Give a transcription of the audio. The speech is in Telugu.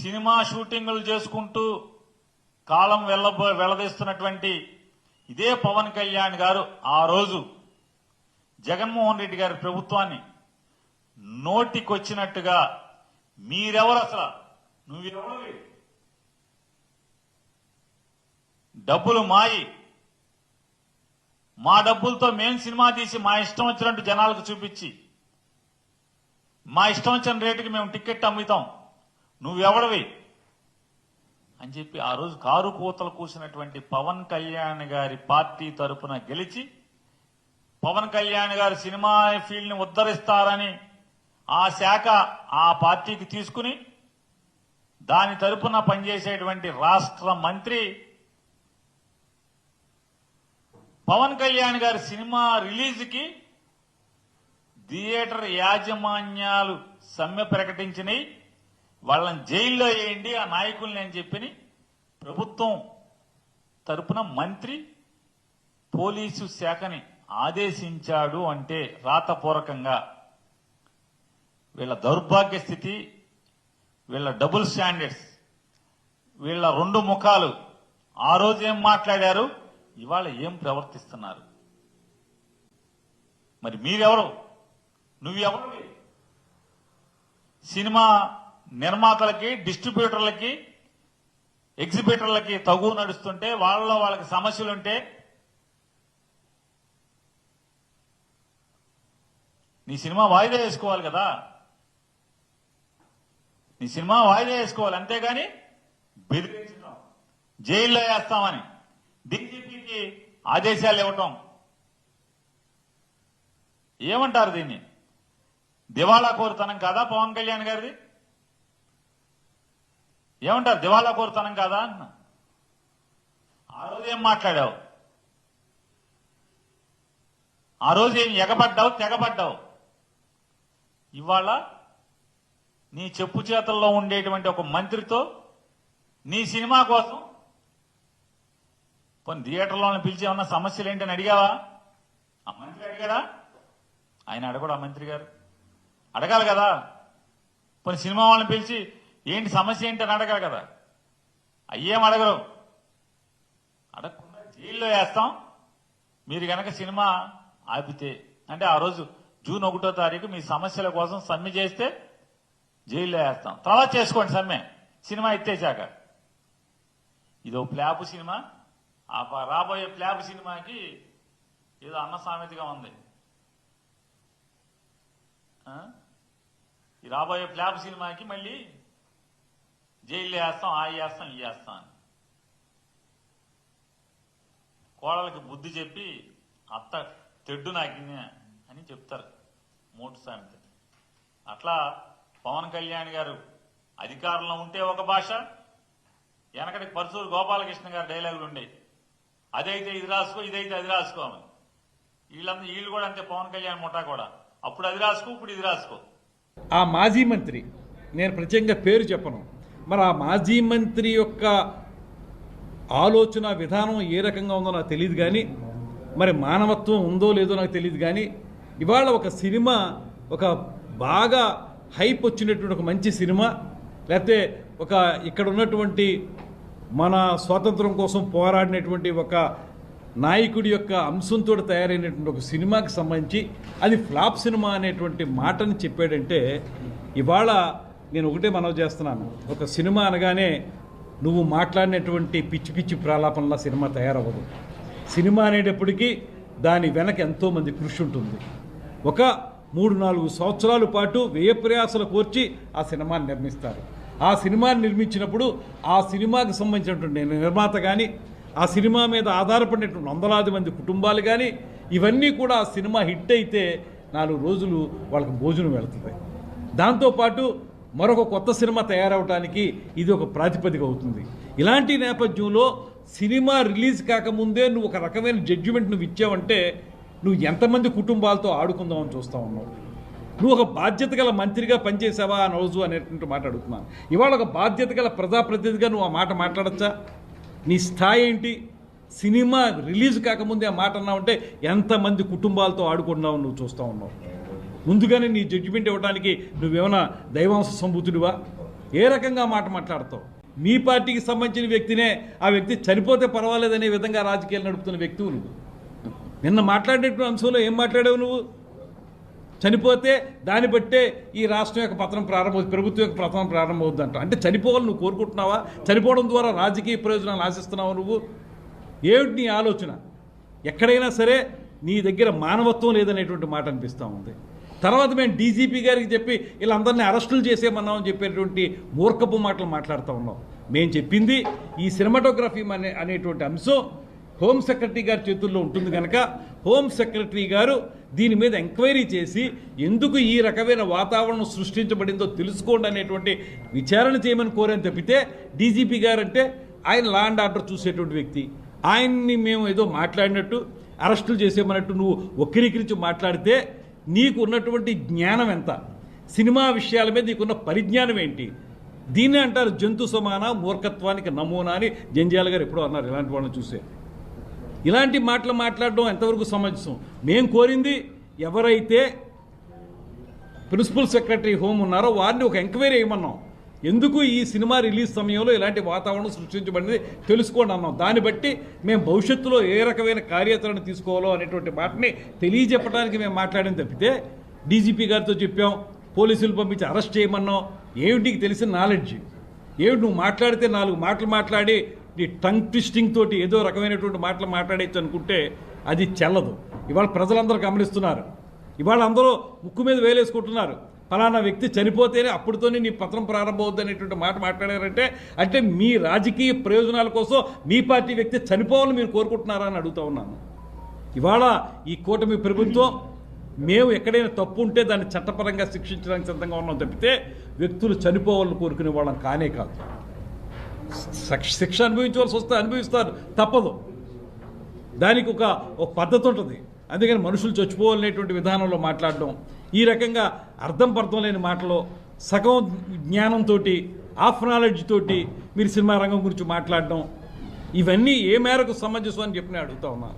సినిమా షూటింగులు చేసుకుంటూ కాలం వెళ్ళ వెళ్ళదీస్తున్నటువంటి ఇదే పవన్ కళ్యాణ్ గారు ఆ రోజు జగన్మోహన్ రెడ్డి గారి ప్రభుత్వాన్ని నోటికొచ్చినట్టుగా మీరెవరు అసలు? నువ్వెవరు? డబ్బులు మాయి. మా డబ్బులతో మేం సినిమా తీసి మా ఇష్టం వచ్చినట్టు జనాలకు చూపించి మా ఇష్టం వచ్చిన రేటుకి మేము టికెట్ అమ్ముతాం. నువ్వెవడవి? అని చెప్పి ఆ రోజు కారు కూతలు కూసినటువంటి పవన్ కళ్యాణ్ గారి పార్టీ తరపున గెలిచి పవన్ కళ్యాణ్ గారి సినిమా ఫీల్డ్ని ఉద్ధరిస్తారని ఆ శాఖ ఆ పార్టీకి తీసుకుని దాని తరపున పనిచేసేటువంటి రాష్ట్ర మంత్రి పవన్ కళ్యాణ్ గారి సినిమా రిలీజ్కి థియేటర్ యాజమాన్యాలు సమ్మె ప్రకటించినాయి. వాళ్ళని జైల్లో వేయండి ఆ నాయకుల్ని అని చెప్పని ప్రభుత్వం తరపున మంత్రి పోలీసు శాఖని ఆదేశించాడు అంటే రాతపూర్వకంగా. వీళ్ళ దౌర్భాగ్య స్థితి వీళ్ళ డబుల్ స్టాండర్డ్స్ వీళ్ళ రెండు ముఖాలు. ఆ రోజు ఏం మాట్లాడారు? ఇవాళ ఏం ప్రవర్తిస్తున్నారు? మరి మీరెవరు? నువ్వెవరు? సినిమా నిర్మాతలకి డిస్ట్రిబ్యూటర్లకి ఎగ్జిబిటర్లకి తగు నడుస్తుంటే వాళ్ళలో వాళ్ళకి సమస్యలుంటే నీ సినిమా వాయిదా వేసుకోవాలి కదా. నీ సినిమా వాయిదా వేసుకోవాలి. అంతేగాని బెదిరించడం జైల్లో వేస్తామని డీజీపీకి ఆదేశాలు ఇవ్వటం. ఏమంటారు దీన్ని? దివాళా కోరుతనం కాదా పవన్ కళ్యాణ్ గారిది? ఏమంటారు? దివాలా కోరుతానం కాదా అన్న? ఆ రోజు ఏం మాట్లాడావు? ఆ రోజు ఏం ఎగబడ్డావు? తెగబడ్డావు? ఇవాళ నీ చెప్పు చేతల్లో ఉండేటువంటి ఒక మంత్రితో నీ సినిమా కోసం కొన్ని థియేటర్లోనే పిలిచి ఏమన్నా సమస్యలు ఏంటని అడిగావా? ఆ మంత్రి అడిగాడా? ఆయన అడగడు ఆ మంత్రి గారు. అడగాలి కదా. కొన్ని సినిమా వాళ్ళని పిలిచి ఏంటి సమస్య ఏంటి అని అడగాలి కదా. అయ్యేం అడగరు. అడగకుండా జైల్లో వేస్తాం. మీరు గనక సినిమా ఆపితే అంటే ఆ రోజు జూన్ ఒకటో తారీఖు మీ సమస్యల కోసం సమ్మె చేస్తే జైల్లో వేస్తాం. తర్వాత చేసుకోండి సమ్మె. సినిమా ఎత్తేసాక ఇదో ప్లాపు సినిమా. ఆ రాబోయే ప్లాపు సినిమాకి ఏదో అన్న సామెతగా ఉంది. ఈ రాబోయే ప్లాప్ సినిమాకి మళ్ళీ జైలు వేస్తాం ఆ వేస్తాం ఈ వేస్తాం అని. కోడలకి బుద్ధి చెప్పి అత్త తెడ్డు నాకింది అని చెప్తారు మూటు సామెత. అట్లా పవన్ కళ్యాణ్ గారు అధికారంలో ఉంటే ఒక భాష వెనకటి పరసూరు గోపాలకృష్ణ గారు డైలాగులు ఉండేవి. అదైతే ఇది రాసుకో ఇదైతే అది రాసుకో అని. వీళ్ళందరూ వీళ్ళు కూడా అంతే పవన్ కళ్యాణ్ ముఠా కూడా. అప్పుడు అది రాసుకో ఇప్పుడు ఇది రాసుకో. ఆ మాజీ మంత్రి నేను ప్రత్యేకంగా పేరు చెప్పను. మరి ఆ మాజీ మంత్రి యొక్క ఆలోచన విధానం ఏ రకంగా ఉందో నాకు తెలియదు కానీ మరి మానవత్వం ఉందో లేదో నాకు తెలియదు కానీ ఇవాళ ఒక సినిమా ఒక బాగా హైప్ వచ్చినటువంటి ఒక మంచి సినిమా లేకపోతే ఒక ఇక్కడ ఉన్నటువంటి మన స్వాతంత్రం కోసం పోరాడినటువంటి ఒక నాయకుడి యొక్క అంశంతో తయారైనటువంటి ఒక సినిమాకి సంబంధించి అది ఫ్లాప్ సినిమా అనేటువంటి మాటని చెప్పాడంటే ఇవాళ నేను ఒకటే మనవి చేస్తున్నాను. ఒక సినిమా అనగానే నువ్వు మాట్లాడినటువంటి పిచ్చి పిచ్చి ప్రాలాపనలా సినిమా తయారవ్వదు. సినిమా అనేటప్పటికీ దాని వెనక ఎంతోమంది కృషి ఉంటుంది. ఒక మూడు నాలుగు సంవత్సరాల పాటు వ్యయ ప్రయాసలు కోర్చి ఆ సినిమాని నిర్మిస్తారు. ఆ సినిమాని నిర్మించినప్పుడు ఆ సినిమాకి సంబంధించినటువంటి నిర్మాత కానీ ఆ సినిమా మీద ఆధారపడినటువంటి వందలాది మంది కుటుంబాలు కానీ ఇవన్నీ కూడా ఆ సినిమా హిట్ అయితే నాలుగు రోజులు వాళ్ళకి భోజనం వెళుతుంది. దాంతోపాటు మరొక కొత్త సినిమా తయారవడానికి ఇది ఒక ప్రాతిపదిక అవుతుంది. ఇలాంటి నేపథ్యంలో సినిమా రిలీజ్ కాకముందే నువ్వు ఒక రకమైన జడ్జిమెంట్ నువ్వు ఇచ్చావంటే నువ్వు ఎంతమంది కుటుంబాలతో ఆడుకుందామని చూస్తా ఉన్నావు? నువ్వు ఒక బాధ్యత గల మంత్రిగా పనిచేసావా అని రోజు అనేటువంటి మాట అడుగుతున్నాను ఇవాళ ఒక బాధ్యత గల ప్రజాప్రతినిధిగా నువ్వు ఆ మాట మాట్లాడచ్చా? నీ స్థాయి ఏంటి? సినిమా రిలీజ్ కాకముందే ఆ మాట అన్నావంటే ఎంతమంది కుటుంబాలతో ఆడుకున్నావు నువ్వు చూస్తూ ఉన్నావు? ముందుగానే నీ జడ్జిమెంట్ ఇవ్వడానికి నువ్వేమైనా దైవాంశ సంభూతుడివా ఏ రకంగా మాట మాట్లాడతావు? మీ పార్టీకి సంబంధించిన వ్యక్తినే ఆ వ్యక్తి చనిపోతే పర్వాలేదనే విధంగా రాజకీయాలు నడుపుతున్న వ్యక్తివు నువ్వు. నిన్న మాట్లాడేటువంటి అంశంలో ఏం మాట్లాడావు నువ్వు? చనిపోతే దాన్ని బట్టే ఈ రాష్ట్రం యొక్క పతనం ప్రారంభం ప్రభుత్వం యొక్క పతనం ప్రారంభమవుద్దంట అంటే చనిపోవాలి నువ్వు కోరుకుంటున్నావా? చనిపోవడం ద్వారా రాజకీయ ప్రయోజనాలు ఆశిస్తున్నావు నువ్వు? ఏమిటి నీ ఆలోచన? ఎక్కడైనా సరే నీ దగ్గర మానవత్వం లేదనేటువంటి మాట అనిపిస్తూ ఉంది. తర్వాత మేము డీజీపీ గారికి చెప్పి వీళ్ళందరినీ అరెస్టులు చేసేమన్నామని చెప్పేటువంటి మూర్ఖపు మాటలు మాట్లాడుతూ ఉన్నాం. మేము చెప్పింది ఈ సినిమాటోగ్రఫీ అనే అనేటువంటి అంశం హోమ్ సెక్రటరీ గారి చేతుల్లో ఉంటుంది కనుక హోమ్ సెక్రటరీ గారు దీని మీద ఎంక్వైరీ చేసి ఎందుకు ఈ రకమైన వాతావరణం సృష్టించబడిందో తెలుసుకోండి అనేటువంటి విచారణ చేయమని కోరని తప్పితే డీజీపీ గారు అంటే ఆయన లా అండ్ ఆర్డర్ చూసేటువంటి వ్యక్తి. ఆయన్ని మేము ఏదో మాట్లాడినట్టు అరెస్టులు చేసేమన్నట్టు నువ్వు వక్రీకరించి మాట్లాడితే నీకు ఉన్నటువంటి జ్ఞానం ఎంత? సినిమా విషయాల మీద నీకున్న పరిజ్ఞానం ఏంటి? దీన్ని అంటారు జంతు సమాన మూర్ఖత్వానికి నమూనా అని జంజాల గారు ఎప్పుడో అన్నారు ఇలాంటి వాళ్ళని చూసే. ఇలాంటి మాటలు మాట్లాడడం ఎంతవరకు సమంజసం? మేము కోరింది ఎవరైతే ప్రిన్సిపల్ సెక్రటరీ హోమ్ ఉన్నారో వారిని ఒక ఎంక్వైరీ చేయమన్నాం ఎందుకు ఈ సినిమా రిలీజ్ సమయంలో ఇలాంటి వాతావరణం సృష్టించబడింది తెలుసుకోండి అన్నాం. దాన్ని బట్టి మేము భవిష్యత్తులో ఏ రకమైన కార్యాచరణ తీసుకోవాలో అనేటువంటి మాటని తెలియజెప్పడానికి మేము మాట్లాడిన తప్పితే డీజీపీ గారితో చెప్పాం పోలీసులు పంపించి అరెస్ట్ చేయమన్నాం. ఏమిటికి తెలిసిన నాలెడ్జ్? ఏమిటి నువ్వు మాట్లాడితే నాలుగు మాటలు మాట్లాడి నీ టంగ్ ట్విస్టింగ్ తోటి ఏదో రకమైనటువంటి మాటలు మాట్లాడేచ్చు అనుకుంటే అది చెల్లదు. ఇవాళ ప్రజలందరూ గమనిస్తున్నారు. ఇవాళ అందరూ ముక్కు మీద వేలేసుకుంటున్నారు. ఫలానా వ్యక్తి చనిపోతేనే అప్పుడుతోనే నీ పత్రం ప్రారంభమవుద్ది అనేటువంటి మాట మాట్లాడారంటే అంటే మీ రాజకీయ ప్రయోజనాల కోసం మీ పార్టీ వ్యక్తి చనిపోవాలని మీరు కోరుకుంటున్నారా అని అడుగుతా ఉన్నాను. ఇవాళ ఈ కూటమి ప్రభుత్వం మేము ఎక్కడైనా తప్పు ఉంటే దాన్ని చట్టపరంగా శిక్షించడానికి సిద్ధంగా ఉన్నాం తప్పితే వ్యక్తులు చనిపోవాలని కోరుకునే వాళ్ళం కానే కాదు. శిక్ష- అనుభవించవలసి వస్తే అనుభవిస్తారు తప్పదు. దానికి ఒక ఒక పద్ధతి ఉంటుంది. అందుకని మనుషులు చచ్చిపోవాలనేటువంటి విధానంలో మాట్లాడడం ఈ రకంగా అర్థం పర్థం లేని మాటలో సగం జ్ఞానంతో ఆఫ్ నాలెడ్జ్ తోటి మీరు సినిమా రంగం గురించి మాట్లాడడం ఇవన్నీ ఏ మేరకు సమంజసం అని చెప్పి అడుగుతా ఉన్నాను